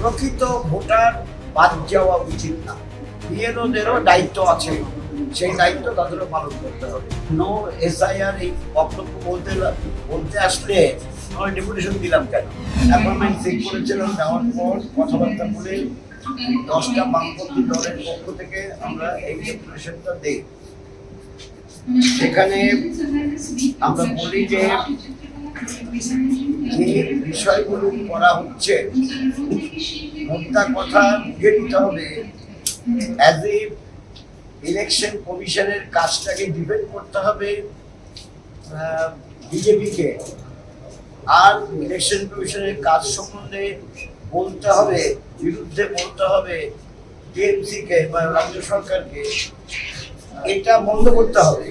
প্রকৃত ভোটার বাদ যাওয়া উচিত না। বিএলওদেরও দায়িত্ব আছে। সেই দায়িত্ব তাদেরও পালন করতে হবে। নো এসআইআর এই বক্তব্য বলতে বলতে আসলে আমরা ডেপুটেশন দিলাম কেন? অ্যাপয়েন্টমেন্ট ঠিক করেছিলাম দেওয়ার পর কথাবার্তা বলে দশটা বামপন্থী দলের পক্ষ থেকে আমরা এই ডেপুটেশনটা দিই। সেখানে আমরা বলি যে যে বিষয়গুলো করা হচ্ছে মোদ্দা কথা বুঝে নিতে হবে। অ্যাজ এ ইলেকশন কমিশনের কাজটাকে ডিপেন্ড করতে হবে বিজেপিকে। আর ইলেকশন কমিশনের কাজ সম্বন্ধে বলতে হবে, বিরুদ্ধে বলতে হবে টিএমসিকে বা রাজ্য সরকারকে। এটা বন্ধ করতে হবে।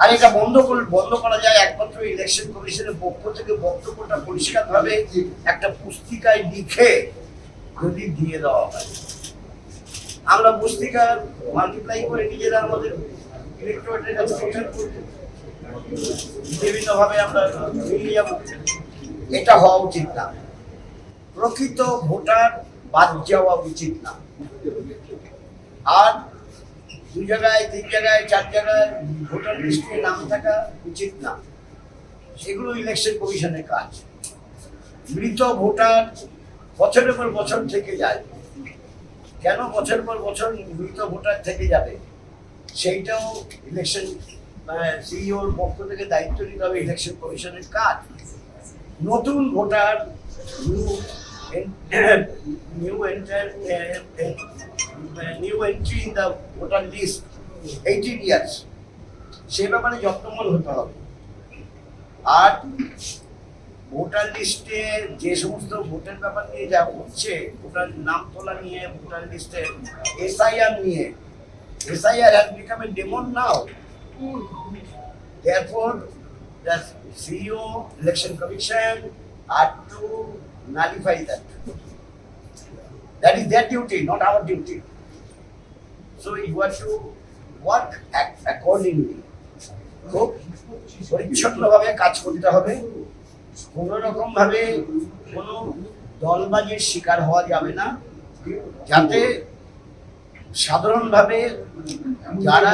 আর এটা বন্ধ বন্ধ করা যায় একমাত্র ইলেকশন কমিশনের পক্ষ থেকে বক্তব্যটা পরিষ্কারভাবে একটা পুস্তিকায় লিখে যদি দিয়ে দেওয়া হয়। আমরা পুস্তিকা মাল্টিপ্লাই করে নিজেরা আমাদের ইলেকট্রোনের কাছে প্রচার করব। বিভিন্নভাবে আমরা যাব এটা হওয়া উচিত না। প্রকৃত ভোটার বাদ যাওয়া উচিত না। আর দু জায়গায়, তিন জায়গায়, চার জায়গায় ভোটার লিস্টে নাম থাকা উচিত না। সেগুলো ইলেকশন কমিশনের কাজ। মৃত ভোটার বছরের পর বছর থেকে যায়। কেন বছর পর বছর মৃত ভোটার থেকে যাবে? সেইটাও ইলেকশন সিইওর পক্ষ থেকে দায়িত্ব নিতে হবে ইলেকশন কমিশনের কাজ। নতুন voter new new enter new entry in the voter list eighteen years সে ব্যাপারে যত্নমূল হতে হবে আর ভোটার লিস্টে যে সমস্ত ভোটের ব্যাপার নিয়ে যা হচ্ছে ভোটার নাম তোলা নিয়ে ভোটার লিস্টে এসআইআর নিয়ে SIR has become a demon now Therefore, the CEO, election commission are to nullify that. That is their duty, not our. So you have to work accordingly. খুব পরিচ্ছন্নভাবে কাজ করতে হবে। কোনো রকম ভাবে কোনো দলবাজির শিকার হওয়া যাবে না। যাতে সাধারণভাবে যারা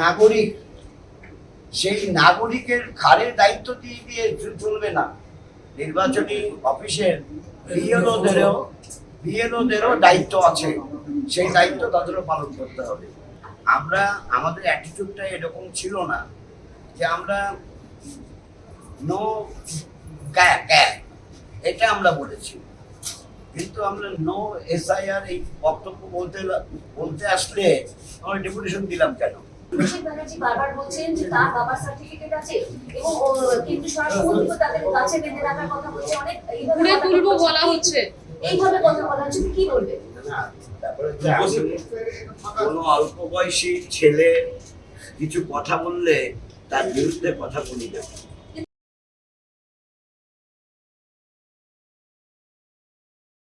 নাগরিক, সেই নাগরিকের ঘাড়ে দায়িত্ব দিয়ে দিয়ে চলবে না। নির্বাচনী অফিসের বিএলওদেরও বিএলওদেরও দায়িত্ব আছে। সেই দায়িত্ব তাদেরও পালন করতে হবে। আমরা আমাদের অ্যাটিটিউডটা এরকম ছিল না যে আমরা নো ক্যা ক্যা এটা আমরা বলেছি। কিন্তু আমরা নো এসআইআর এই বক্তব্য বলতে বলতে আসলে আমরা ডেপুটেশন দিলাম কেন? বারবার বলছেন যে তার বাবার সার্টিফিকেট আছে এবং কিন্তু স্বরাষ্ট্রমন্ত্রী তাদের কাছে বেঁধে রাখার কথা বলছে অনেক এইভাবে কথা বলা হচ্ছে। এইভাবে কথা বলা হচ্ছে কি বলবে? কোনো অল্প বয়সী ছেলে কিছু কথা বললে তার বিরুদ্ধে কথা বলি না।